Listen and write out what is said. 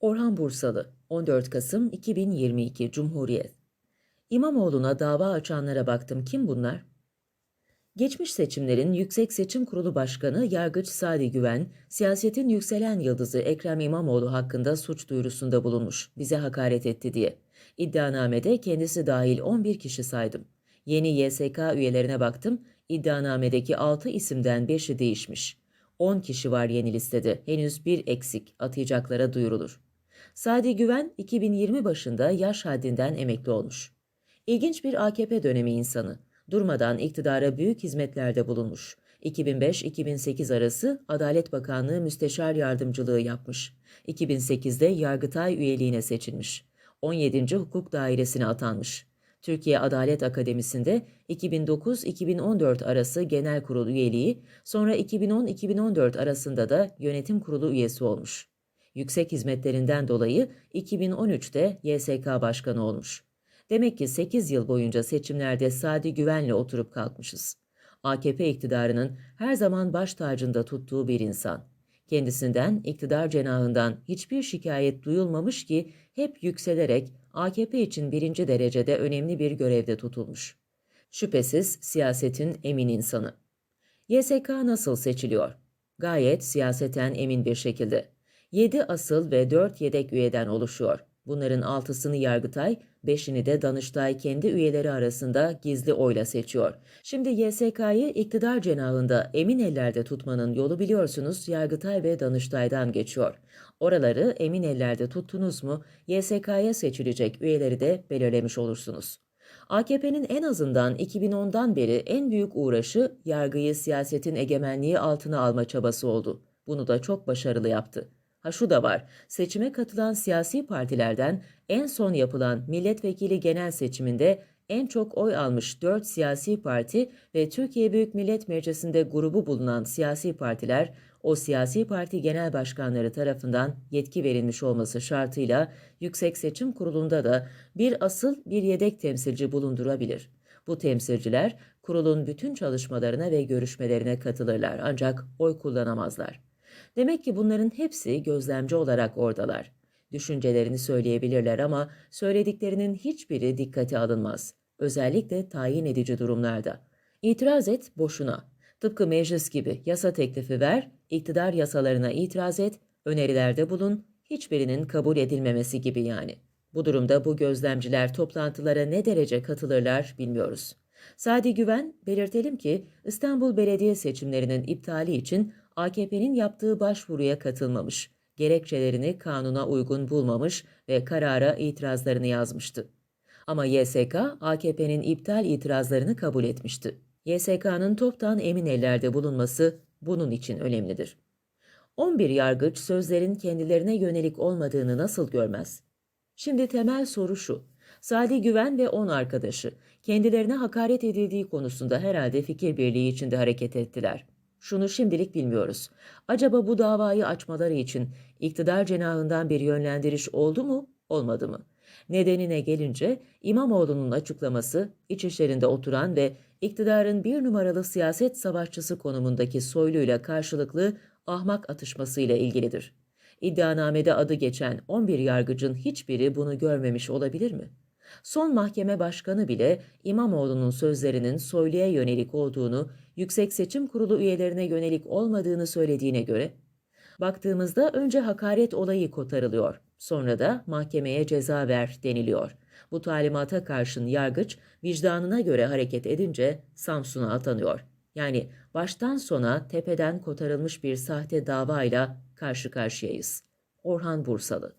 Orhan Bursalı, 14 Kasım 2022 Cumhuriyet. İmamoğlu'na dava açanlara baktım. Kim bunlar? Geçmiş seçimlerin Yüksek Seçim Kurulu Başkanı Yargıç Sadi Güven, siyasetin yükselen yıldızı Ekrem İmamoğlu hakkında suç duyurusunda bulunmuş, bize hakaret etti diye. İddianamede kendisi dahil 11 kişi saydım. Yeni YSK üyelerine baktım, iddianamedeki 6 isimden 5'i değişmiş. 10 kişi var yeni listede, henüz bir eksik, atayacaklara duyurulur. Sadi Güven 2020 başında yaş haddinden emekli olmuş. İlginç bir AKP dönemi insanı. Durmadan iktidara büyük hizmetlerde bulunmuş. 2005-2008 arası Adalet Bakanlığı Müsteşar Yardımcılığı yapmış. 2008'de Yargıtay üyeliğine seçilmiş. 17. Hukuk Dairesi'ne atanmış. Türkiye Adalet Akademisi'nde 2009-2014 arası genel kurul üyeliği, sonra 2010-2014 arasında da yönetim kurulu üyesi olmuş. Yüksek hizmetlerinden dolayı 2013'te YSK Başkanı olmuş. Demek ki 8 yıl boyunca seçimlerde Sadi Güven'le oturup kalkmışız. AKP iktidarının her zaman baş tacında tuttuğu bir insan. Kendisinden, iktidar cenahından hiçbir şikayet duyulmamış ki hep yükselerek AKP için birinci derecede önemli bir görevde tutulmuş. Şüphesiz siyasetin emin insanı. YSK nasıl seçiliyor? Gayet siyaseten emin bir şekilde. 7 asıl ve 4 yedek üyeden oluşuyor. Bunların 6'sını Yargıtay, 5'ini de Danıştay kendi üyeleri arasında gizli oyla seçiyor. Şimdi YSK'yı iktidar cenahında emin ellerde tutmanın yolu biliyorsunuz Yargıtay ve Danıştay'dan geçiyor. Oraları emin ellerde tuttunuz mu YSK'ya seçilecek üyeleri de belirlemiş olursunuz. AKP'nin en azından 2010'dan beri en büyük uğraşı yargıyı siyasetin egemenliği altına alma çabası oldu. Bunu da çok başarılı yaptı. Ha şu da var, seçime katılan siyasi partilerden en son yapılan milletvekili genel seçiminde en çok oy almış 4 siyasi parti ve Türkiye Büyük Millet Meclisi'nde grubu bulunan siyasi partiler, o siyasi parti genel başkanları tarafından yetki verilmiş olması şartıyla Yüksek Seçim Kurulu'nda da bir asıl bir yedek temsilci bulundurabilir. Bu temsilciler kurulun bütün çalışmalarına ve görüşmelerine katılırlar ancak oy kullanamazlar. Demek ki bunların hepsi gözlemci olarak oradalar. Düşüncelerini söyleyebilirler ama söylediklerinin hiçbiri dikkate alınmaz. Özellikle tayin edici durumlarda. İtiraz et boşuna. Tıpkı meclis gibi yasa teklifi ver, iktidar yasalarına itiraz et, önerilerde bulun, hiçbirinin kabul edilmemesi gibi yani. Bu durumda bu gözlemciler toplantılara ne derece katılırlar bilmiyoruz. Sadi Güven, belirtelim ki İstanbul Belediye seçimlerinin iptali için AKP'nin yaptığı başvuruya katılmamış, gerekçelerini kanuna uygun bulmamış ve karara itirazlarını yazmıştı. Ama YSK, AKP'nin iptal itirazlarını kabul etmişti. YSK'nın toptan emin ellerde bulunması bunun için önemlidir. 11 yargıç sözlerin kendilerine yönelik olmadığını nasıl görmez? Şimdi temel soru şu. Sadi Güven ve 10 arkadaşı kendilerine hakaret edildiği konusunda herhalde fikir birliği içinde hareket ettiler. Şunu şimdilik bilmiyoruz. Acaba bu davayı açmaları için iktidar cenahından bir yönlendiriş oldu mu, olmadı mı? Nedenine gelince İmamoğlu'nun açıklaması içişlerinde oturan ve iktidarın bir numaralı siyaset savaşçısı konumundaki soyluyla karşılıklı ahmak atışmasıyla ilgilidir. İddianamede adı geçen 11 yargıcın hiçbiri bunu görmemiş olabilir mi? Son mahkeme başkanı bile İmamoğlu'nun sözlerinin soyluya yönelik olduğunu, Yüksek Seçim Kurulu üyelerine yönelik olmadığını söylediğine göre, baktığımızda önce hakaret olayı kotarılıyor, sonra da mahkemeye ceza ver deniliyor. Bu talimata karşın yargıç vicdanına göre hareket edince Samsun'a atanıyor. Yani baştan sona tepeden kotarılmış bir sahte davayla karşı karşıyayız. Orhan Bursalı